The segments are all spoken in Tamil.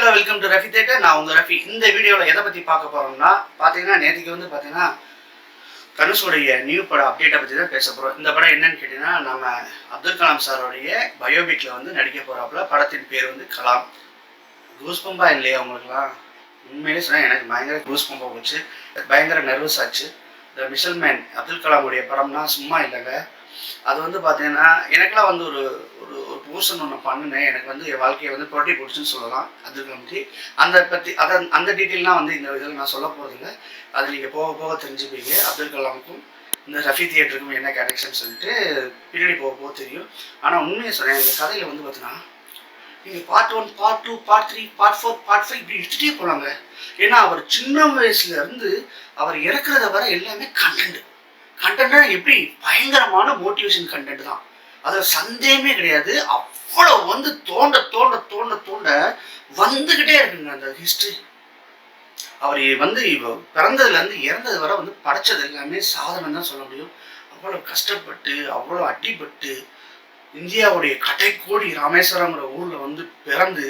Hello welcome to Rafi theatre. நான் உங்கள் ரஃபி. இந்த வீடியோவில் எதை பற்றி பார்க்க போகிறோம்னா பார்த்தீங்கன்னா நேற்றுக்கு வந்து பார்த்தீங்கன்னா தனுஷோடைய நியூ படம் அப்டேட்டை பற்றி தான் பேச போகிறோம் இந்த படம் என்னன்னு கேட்டிங்கன்னா நம்ம அப்துல் கலாம் சாரோடைய பயோபிக்கில் வந்து நடிக்க போகிறாப்புல படத்தின் பேர் வந்து கலாம். கூஸ் பம்பா இல்லையா உங்களுக்குலாம் உண்மையிலே சொன்னால் எனக்கு பயங்கர கூஸ் பம்பா போச்சு. பயங்கர நர்வஸ் ஆச்சு. இந்த மிஷல் மேன் அப்துல் கலாமுடைய படம்னா சும்மா இல்லைங்க. அது வந்து பார்த்தீங்கன்னா எனக்கெல்லாம் வந்து ஒரு ஒரு ஒரு ஒன்று பண்ணினேன். எனக்கு வந்து என் வாழ்க்கையை வந்து புரட்டி போட்டுச்சுன்னு சொல்லலாம். அதுக்கு வந்து அந்த பற்றி அதை அந்த டீட்டெயிலாம் வந்து இந்த இதில் நான் சொல்ல போகிறதில்ல அது நீங்கள் போக போக தெரிஞ்சுப்பீங்க. அப்துல் கலாமுக்கும் இந்த ரஃபி தியேட்டருக்கும் என்ன கனெக்ஷன் சொல்லிட்டு பின்னாடி போக போக தெரியும். ஆனால் உண்மையை சொன்னேன் இந்த கதையில் வந்து பார்த்தீங்கன்னா நீங்கள் part one part two part three part four part five இப்படி எடுத்துகிட்டே போகலாங்க ஏன்னா அவர் சின்ன வயசுலேருந்து அவர் இறக்குறத வர எல்லாமே கண்டென்ட் கண்டென்ட்னா எப்படி? பயங்கரமான மோட்டிவேஷன் கண்டென்ட் தான். அதில் சந்தேகமே கிடையாது. அவ்வளோ வந்து தோண்ட தோண்ட தோண்ட தோண்ட வந்துக்கிட்டே இருக்குங்க அந்த ஹிஸ்ட்ரி அவர் வந்து இப்போ பிறந்ததுலேருந்து இறந்தது வரை வந்து படைச்சது எல்லாமே சாதனை தான் சொல்ல முடியும். அவ்வளோ கஷ்டப்பட்டு அவ்வளோ அடிபட்டு இந்தியாவுடைய கடைக்கோடி ராமேஸ்வரங்கிற ஊரில் வந்து பிறந்து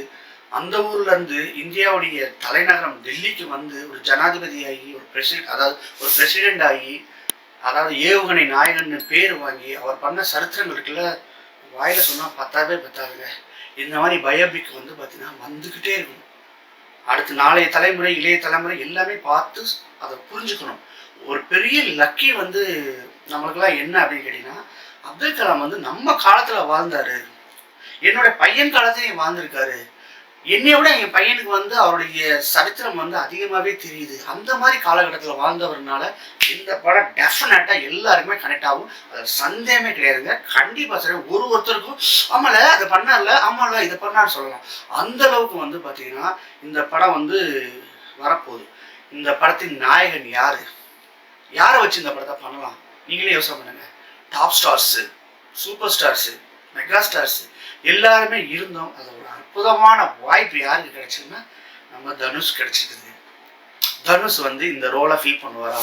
அந்த ஊர்லேருந்து இந்தியாவுடைய தலைநகரம் டெல்லிக்கு வந்து ஒரு ஜனாதிபதியாகி ஒரு பிரசிடென்ட் அதாவது ஒரு பிரசிடென்ட் ஆகி அதாவது ஏவுகணை நாயகன்னு பேர் வாங்கி அவர் பண்ண சரித்திரங்களுக்குள்ள வாயில் சொன்னால் பத்தாவே பத்தாதுங்க. இந்த மாதிரி பயோபிக் வந்து பார்த்தீங்கன்னா வந்துக்கிட்டே இருக்கணும். அடுத்து நாளைய தலைமுறை இளைய தலைமுறை எல்லாமே பார்த்து அதை புரிஞ்சுக்கணும். ஒரு பெரிய லக்கி வந்து நம்மளுக்கெல்லாம் என்ன அப்படின்னு கேட்டிங்கன்னா அப்துல் கலாம் வந்து நம்ம காலத்தில் வாழ்ந்தார். என்னோட பையன் காலத்திலையும் வாழ்ந்திருக்காரு. என்னை விட என் பையனுக்கு வந்து அவருடைய சரித்திரம் வந்து அதிகமாகவே தெரியுது. அந்த மாதிரி காலகட்டத்தில் வாழ்ந்தவர்னால இந்த படம் டெஃபினட்டாக எல்லாருக்குமே கனெக்ட் ஆகும். அதில் சந்தேகமே கிடையாதுங்க. கண்டிப்பாக சரி ஒரு ஒருத்தருக்கும் ஆமால அதை பண்ணார்ல ஆமால இதை பண்ணான்னு சொல்லலாம். அந்த அளவுக்கு வந்து பார்த்தீங்கன்னா இந்த படம் வந்து வரப்போகுது. இந்த படத்தின் நாயகன் யார்? யாரை வச்சு இந்த படத்தை பண்ணலாம்? நீங்களே யோசனை பண்ணுங்க. Top stars super stars mega stars எல்லாருமே இருந்தோம். அது ஒரு அற்புதமான வாய்ப்பு யாருக்கு கிடைச்சதுன்னா நம்ம தனுஷ் கிடைச்சிருக்குது தனுஷ் வந்து இந்த ரோலை ஃபீல் பண்ணுவாரா?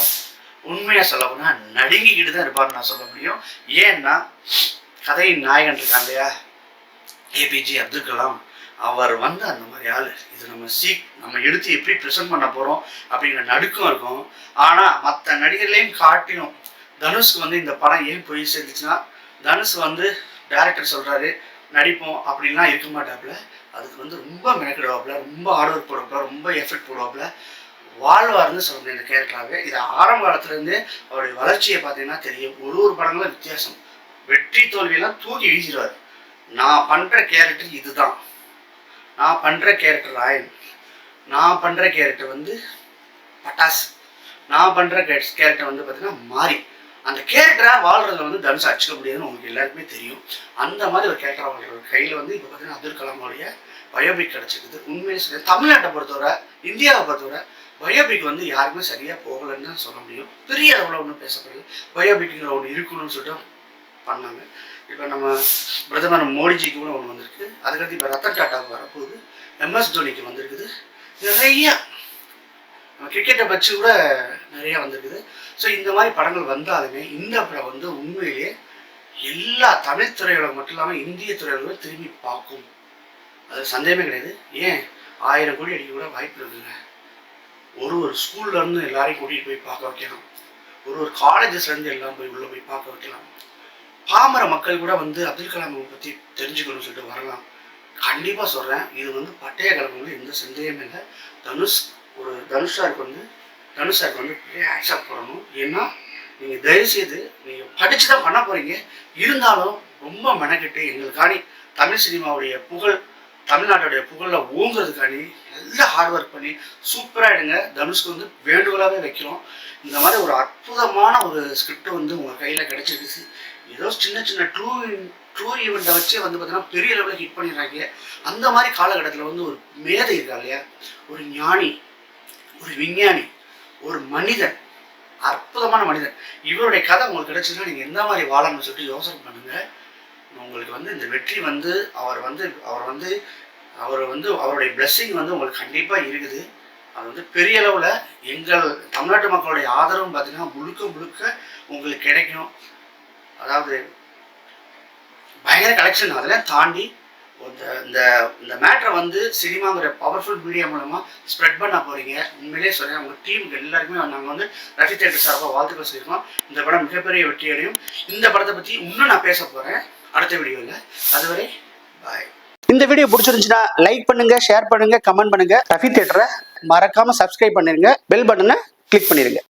உண்மையாக சொல்லப்போனா நடுங்கிக்கிட்டு தான் இருப்பார்னு நான் சொல்ல முடியும். ஏன்னா கதையின் நாயகன் இருக்கான் இல்லையா? ஏபிஜே அப்துல் கலாம். அவர் வந்து அந்த மாதிரி ஆள். இது நம்ம சீக் நம்ம எடுத்து எப்படி ப்ரெசென்ட் பண்ண போகிறோம் அப்படிங்கிற நடுக்கம் இருக்கும். ஆனால் மற்ற நடிகர்களையும் காட்டிலும் தனுஷ்க்கு வந்து இந்த படம் ஏன் போய் சேர்ந்துச்சுன்னா தனுஷ் வந்து டேரக்டர் சொல்கிறாரு நடிப்போம் அப்படின்லாம் இருக்க மாட்டாப்புல. அதுக்கு வந்து ரொம்ப மெனக்கிடுவாப்புல ரொம்ப ஹார்ட் ஒர்க் போடுவாப்புல ரொம்ப எஃபெக்ட் போடுவாப்புல. வாழ்வார்னு சொல்லணும் இந்த கேரக்டராகவே இது ஆரம்ப காலத்துலேருந்தே அவருடைய வளர்ச்சியை பார்த்தீங்கன்னா தெரியும். ஒரு ஒரு படங்களும் வித்தியாசம். வெற்றி தோல்வியெல்லாம் தூக்கி வீசிடுவார். நான் பண்ணுற கேரக்டர் இதுதான். நான் பண்ணுற கேரக்டர் ராயன். நான் பண்ணுற கேரக்டர் வந்து பட்டாசு. நான் பண்ணுற கேரக்டர் வந்து பார்த்தீங்கன்னா மாறி அந்த கேரக்டராக வாழ்றதுல வந்து தனுஷ் அடிச்சுக்க முடியாதுன்னு உங்களுக்கு எல்லாருக்குமே தெரியும். அந்த மாதிரி ஒரு கேரக்டராக வாழ்ற கையில் வந்து இப்போ பார்த்தீங்கன்னா அப்துல் கலாமுடைய பயோபிக் கிடச்சிருக்குது. உண்மையிலே சரி தமிழ்நாட்டை பொறுத்தவரை இந்தியாவை பொறுத்தவரை பயோபிக் வந்து யாருக்குமே சரியாக போகலைன்னு தான் சொல்ல முடியும். பெரிய அளவில் ஒன்றும் பேசப்படுது பயோபிக்ங்கிற ஒன்று இருக்கணும்னு சொல்லிட்டு பண்ணாங்க. இப்போ நம்ம பிரதமர் மோடிஜிக்கு கூட ஒன்று வந்திருக்கு. அதுக்கடுத்து இப்போ ரத்தன் டாட்டாவுக்கு வரப்போகுது எம்எஸ் தோனிக்கு வந்திருக்குது. நிறைய கிரிக்கெட்டை பற்றி கூட நிறையா வந்திருக்குது. ஸோ இந்த மாதிரி படங்கள் வந்தாலுமே இந்த படம் வந்து உண்மையிலேயே எல்லா தமிழ் துறையோட மட்டும் இல்லாமல் இந்திய துறையோட திரும்பி பார்க்கும். அது சந்தேகமே கிடையாது. ஏன்? ஆயிரம் கோடி அடிக்க கூட வாய்ப்பு இருக்குங்க. ஒரு ஒரு ஸ்கூல்லேருந்து எல்லாரையும் கூட்டிகிட்டு போய் பார்க்க வைக்கலாம். ஒரு ஒரு காலேஜஸ்லேருந்து எல்லாம் போய் உள்ளே போய் பார்க்க வைக்கலாம். பாமர மக்கள் கூட வந்து அப்துல் கலாமை பற்றி தெரிஞ்சுக்கணும்னு சொல்லிட்டு வரலாம். கண்டிப்பாக சொல்கிறேன் இது வந்து பட்டய கலந்து எந்த சந்தேகமே இல்லை. தனுஷ் ஒரு தனுஷாருக்கு வந்து தனுஷாக்கு வந்து பெரிய ஆக்செப்ட் பண்ணணும் ஏன்னா நீங்கள் தயவுசெய்து நீங்கள் படித்து தான் பண்ண போகிறீங்க இருந்தாலும் ரொம்ப மெனக்கெட்டு எங்களுக்காணி தமிழ் சினிமாவுடைய புகழ் தமிழ்நாட்டுடைய புகழில் ஓங்குறதுக்காண்டி நல்லா ஹார்ட் ஒர்க் பண்ணி சூப்பராக எடுங்க. தனுஷ்க்கு வந்து வேண்டுகோளாகவே வைக்கிறோம். இந்த மாதிரி ஒரு அற்புதமான ஒரு ஸ்கிரிப்ட் வந்து உங்கள் கையில் கிடைச்சிருக்கு ஏதோ சின்ன சின்ன ட்ரூ ட்ரூ ஈவெண்ட்டை வச்சே வந்து பார்த்தீங்கன்னா பெரிய லெவலில் ஹிட் பண்ணிடுறாங்க. அந்த மாதிரி காலகட்டத்தில் வந்து ஒரு மேதை இருக்கா இல்லையா? ஒரு ஞானி ஒரு விஞ்ஞானி. ஒரு மனிதன் அற்புதமான மனிதன். இவருடைய கதை உங்களுக்கு கிடைச்சதுன்னா நீங்கள் எந்த மாதிரி வாழணும்னு சொல்லிட்டு யோசனை பண்ணுங்க. உங்களுக்கு வந்து இந்த வெற்றி வந்து அவர் வந்து அவர் வந்து அவர் வந்து அவருடைய பிளெஸ்ஸிங் வந்து உங்களுக்கு கண்டிப்பாக இருக்குது. அது வந்து பெரிய அளவில் எங்கள் தமிழ்நாட்டு மக்களுடைய ஆதரவும் பார்த்தீங்கன்னா முழுக்க முழுக்க உங்களுக்கு கிடைக்கும். அதாவது பயங்கர கலெக்ஷன் அதெல்லாம் தாண்டி இந்த இந்த இந்த மேட்ரை வந்து சினிமாங்கிற பவர்ஃபுல் மீடியா மூலமாக ஸ்ப்ரெட் பண்ண போகிறீங்க உண்மையிலே சொல்கிறேன் உங்கள் டீமுக்கு எல்லாருக்குமே நாங்கள் வந்து ரஃபி தேட்டர் சார்பாக வாழ்த்துக்கள் சொல்லியிருக்கோம். இந்த படம் மிகப்பெரிய வெற்றி அடையும் இந்த படத்தை பற்றி இன்னும் நான் பேச போகிறேன் அடுத்த வீடியோவில் அதுவரை பாய் இந்த வீடியோ பிடிச்சிருந்துச்சுன்னா லைக் பண்ணுங்க ஷேர் பண்ணுங்க கமெண்ட் பண்ணுங்க. ரஃபி தேட்டரை மறக்காம சப்ஸ்கிரைப் பண்ணிருங்க. பெல் பட்டனை கிளிக் பண்ணிருங்க.